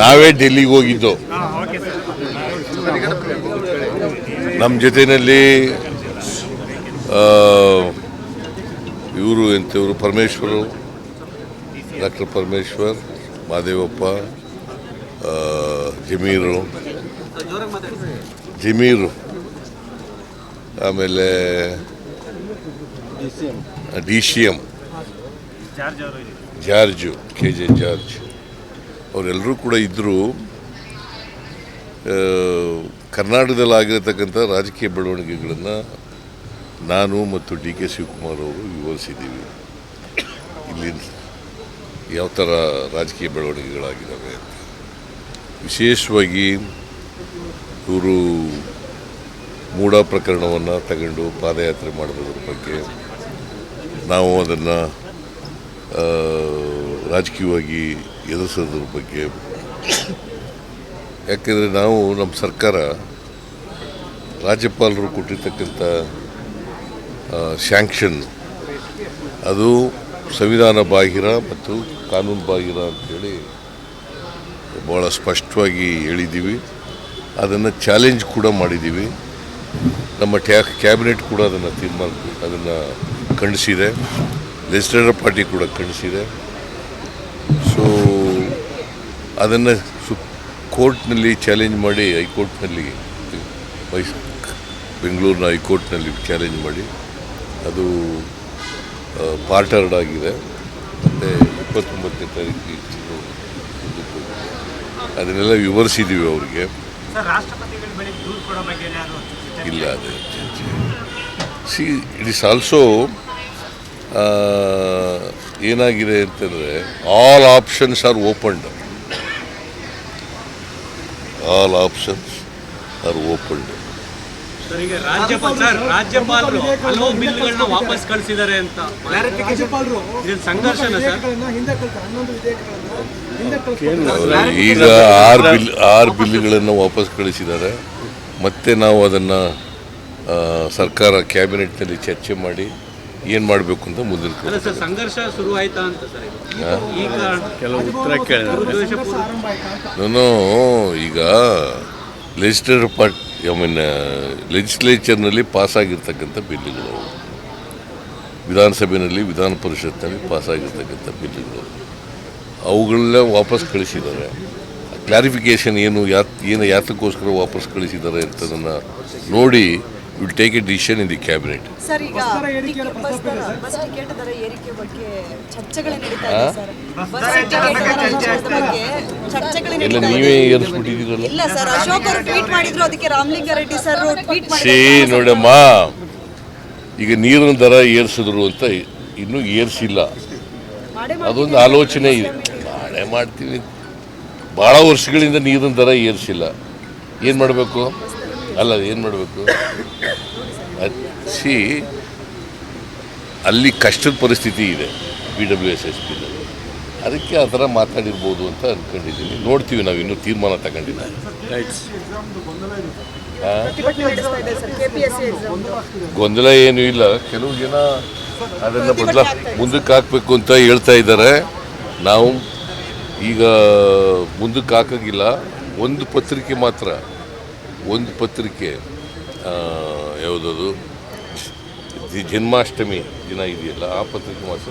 ನಾವೇ ಡೆಲ್ಲಿಗೆ ಹೋಗಿದ್ದು. ನಮ್ಮ ಜೊತೆಯಲ್ಲಿ ಇವರು ಎಂಥವ್ರು? ಪರಮೇಶ್ವರು ಡಾಕ್ಟರ್ ಪರಮೇಶ್ವರ್ ಮಾದೇವಪ್ಪ ಜಮೀರು. ಜಮೀರು. ಆಮೇಲೆ D C M George K J George. ಅವರೆಲ್ಲರೂ ಕೂಡ ಇದ್ದರು. ಕರ್ನಾಟಕದಲ್ಲಿ ಆಗಿರತಕ್ಕಂಥ ರಾಜಕೀಯ ಬೆಳವಣಿಗೆಗಳನ್ನು ನಾನು ಮತ್ತು ಡಿ ಕೆ ಶಿವಕುಮಾರ್ ಅವರು ವಿವರಿಸಿದ್ದೀವಿ. ಇಲ್ಲಿ ಯಾವ ಥರ ರಾಜಕೀಯ ಬೆಳವಣಿಗೆಗಳಾಗಿದ್ದಾವೆ ಅಂತ. ವಿಶೇಷವಾಗಿ ಇವರು ಮೂಢ ಪ್ರಕರಣವನ್ನು ತಗೊಂಡು ಪಾದಯಾತ್ರೆ ಮಾಡೋದ್ರ ಬಗ್ಗೆ ನಾವು ಅದನ್ನು ರಾಜಕೀಯವಾಗಿ ಎದುರಿಸೋದ್ರ ಬಗ್ಗೆ ಯಾಕೆಂದರೆ ನಾವು ನಮ್ಮ ಸರ್ಕಾರ ರಾಜ್ಯಪಾಲರು ಕೊಟ್ಟಿರ್ತಕ್ಕಂಥ ಸ್ಯಾಂಕ್ಷನ್ ಅದು ಸಂವಿಧಾನ ಬಾಹಿರ ಮತ್ತು ಕಾನೂನು ಬಾಹಿರ ಅಂತೇಳಿ ಭಾಳ ಸ್ಪಷ್ಟವಾಗಿ ಹೇಳಿದ್ದೀವಿ. ಅದನ್ನು ಚಾಲೆಂಜ್ ಕೂಡ ಮಾಡಿದ್ದೀವಿ. ನಮ್ಮ ಟ್ಯಾ ಕ್ಯಾಬಿನೆಟ್ ಕೂಡ ಅದನ್ನು ತೀರ್ಮಾನ, ಅದನ್ನು ಖಂಡಿಸಿದೆ. ಲೆಜಿಸ್ಲೇಟರ್ ಪಾರ್ಟಿ ಕೂಡ ಖಂಡಿಸಿದೆ. ಸೊ ಅದನ್ನು ಸು ಕೋರ್ಟ್ನಲ್ಲಿ ಚಾಲೆಂಜ್ ಮಾಡಿ ಹೈಕೋರ್ಟ್ನಲ್ಲಿ ಮೈಸ್ ಬೆಂಗಳೂರಿನ ಹೈಕೋರ್ಟ್ನಲ್ಲಿ ಚಾಲೆಂಜ್ ಮಾಡಿ. ಅದು ಪಾರ್ಟರ್ಡ್ ಆಗಿದೆ. ಮತ್ತು ಇಪ್ಪತ್ತೊಂಬತ್ತನೇ ಹೋಗಿದೆ. ಅದನ್ನೆಲ್ಲ ವಿವರಿಸಿದ್ದೀವಿ ಅವರಿಗೆ. ಇಲ್ಲ ಅದೇ ಸಿ ಇಟ್ ಇಸ್ ಆಲ್ಸೋ ಏನಾಗಿದೆ ಅಂತಂದರೆ all options are opened all options are opened sir ಈಗ ರಾಜ್ಯಪಾಲ ಸರ್ ರಾಜ್ಯಪಾಲರು ಹಲವು ಬಿಲ್ಗಳನ್ನ ವಾಪಸ್ ಕಳಿಸಿದ್ದಾರೆ ಅಂತ ರಾಜ್ಯಪಾಲರು ಇದು ಸಂಘರ್ಷನ ಸರ್? ವಿಧೇಯಕಗಳನ್ನ ಹಿಂದೆ ಕಳ್ತಾರೆ ಹನ್ನೊಂದು ವಿಧೇಯಕಗಳನ್ನ ಹಿಂದೆ ಈಗ ಆರು ಬಿಲ್ ಆರು ಬಿಲ್ಗಳನ್ನು ವಾಪಸ್ ಕಳಿಸಿದ್ದಾರೆ. ಮತ್ತೆ ನಾವು ಅದನ್ನು ಸರ್ಕಾರ ಕ್ಯಾಬಿನೆಟ್ನಲ್ಲಿ ಚರ್ಚೆ ಮಾಡಿ ಏನು ಮಾಡಬೇಕು ಅಂತ ಮುಂದಿನ ಸಂಘರ್ಷ ಶುರು ಆಯ್ತಾ ಅಂತ ಸರ್ ಈಗ? ಈಗ ಕೆಲವು ಉತ್ತರ ಕೇಳಿದ್ರೆ. ದುರುದ್ದೇಶಪೂರ್ವ ಆರಂಭ ನಾನು ಈಗ ಲೆಜಿಸ್ಲೇಟರ್ ಪಾರ್ಟ್ ಐ ಮೀನ್ ಲೆಜಿಸ್ಲೇಚರ್ನಲ್ಲಿ ಪಾಸಾಗಿರ್ತಕ್ಕಂಥ ಬಿಲ್ಗಳು. ವಿಧಾನಸಭೆಯಲ್ಲಿ ವಿಧಾನ ಪರಿಷತ್ನಲ್ಲಿ ಪಾಸಾಗಿರ್ತಕ್ಕಂಥ ಬಿಲ್ಗಳು ಅವುಗಳನ್ನ ವಾಪಸ್ ಕಳಿಸಿದ್ದಾರೆ. ಕ್ಲಾರಿಫಿಕೇಶನ್ ಏನು ಯಾತ್ ಏನು ಯಾತಕ್ಕೋಸ್ಕರ ವಾಪಸ್ ಕಳಿಸಿದ್ದಾರೆ ಅಂತದನ್ನು ನೋಡಿ will take a decision in the cabinet sir ಈಗ ಬಸ್ ದರ ಏರಿಕೆಯ ಟಿಕೆಟ್- ಪ್ರಸ್ತಾಪ ಬಸ್ ದರ- ಬಸ್ ಟಿಕೆಟ್ ದರ ಏರಿಕೆ ಬಗ್ಗೆ ಚರ್ಚೆಗಳು ನಡೀತಾ ಇದೆ ಸರ್. ಬಸ್ ಟಿಕೆಟ್ ದರ ಹೆಚ್ಚಳದ ಬಗ್ಗೆ ಚರ್ಚೆಗಳು ಎಲ್ಲ ನಡೀತಾ ನೀವೇ ಇದೆ. ಏರಿಸ್ಬಿಟ್ಟಿದ್ದೀರಲ್ಲ ಇಲ್ಲ ಸರ್ ಅಶೋಕ್ ಅವರು ಟ್ವೀಟ್ ಮಾಡಿದ್ರು ಅದಕ್ಕೆ ರಾಮಲಿಂಗಾರೆಡ್ಡಿ ಸರ್ ಟ್ವೀಟ್ ಸಿ ನೋಡಮ್ಮ. ಈಗ ನೀರಿನ ದರ ಏರಿಸಿದ್ರು ಅಂತ ಇನ್ನೂ ಏರಿಸಿಲ್ಲ. ಅದೊಂದು ಆಲೋಚನೆ ಇದೆ. ನಾಳೆ ಮಾಡ್ತೀವಿ ಭಾಳ ವರ್ಷಗಳಿಂದ ನೀರಿನ ದರ ಏರಿಸಿಲ್ಲ. ಏನು ಮಾಡಬೇಕು? ಅಲ್ಲ ಏನು ಮಾಡಬೇಕು? ಸಿ ಅಲ್ಲಿ ಕಷ್ಟದ ಪರಿಸ್ಥಿತಿ ಇದೆ ಬಿ ಡಬ್ಲ್ಯೂ ಎಸ್ ಎಸ್ ಪಿನಲ್ಲಿ ಅದಕ್ಕೆ ಆ ಥರ ಮಾತಾಡಿರ್ಬೋದು ಅಂತ ಅಂದ್ಕೊಂಡಿದ್ದೀನಿ ನೋಡ್ತೀವಿ ನಾವು ಇನ್ನೂ ತೀರ್ಮಾನ ತಗೊಂಡಿಲ್ಲ. ರೈಟ್ಸ್ ಪ್ರತಿಭಟನೆ ನಡೆಸ್ತಾ ಇದೆ ಸರ್ ಕೆಪಿಎಸ್ಸಿ ಎಕ್ಸಾಮ್ ಗೊಂದಲ ಏನೂ ಇಲ್ಲ. ಕೆಲವು ಜನ ಅದನ್ನು ಬದಲ ಮುಂದಕ್ಕೆ ಹಾಕಬೇಕು ಅಂತ ಹೇಳ್ತಾ ಇದ್ದಾರೆ. ನಾವು ಈಗ ಮುಂದಕ್ಕೆ ಹಾಕೋಂಗಿಲ್ಲ. ಒಂದು ಪತ್ರಿಕೆ ಮಾತ್ರ. ಒಂದು ಪತ್ರಿಕೆ ಯಾವುದದು? ಜನ್ಮಾಷ್ಟಮಿ ದಿನ ಇದೆಯಲ್ಲ ಆ ಪತ್ರಿಕೆ ಮಾತ್ರ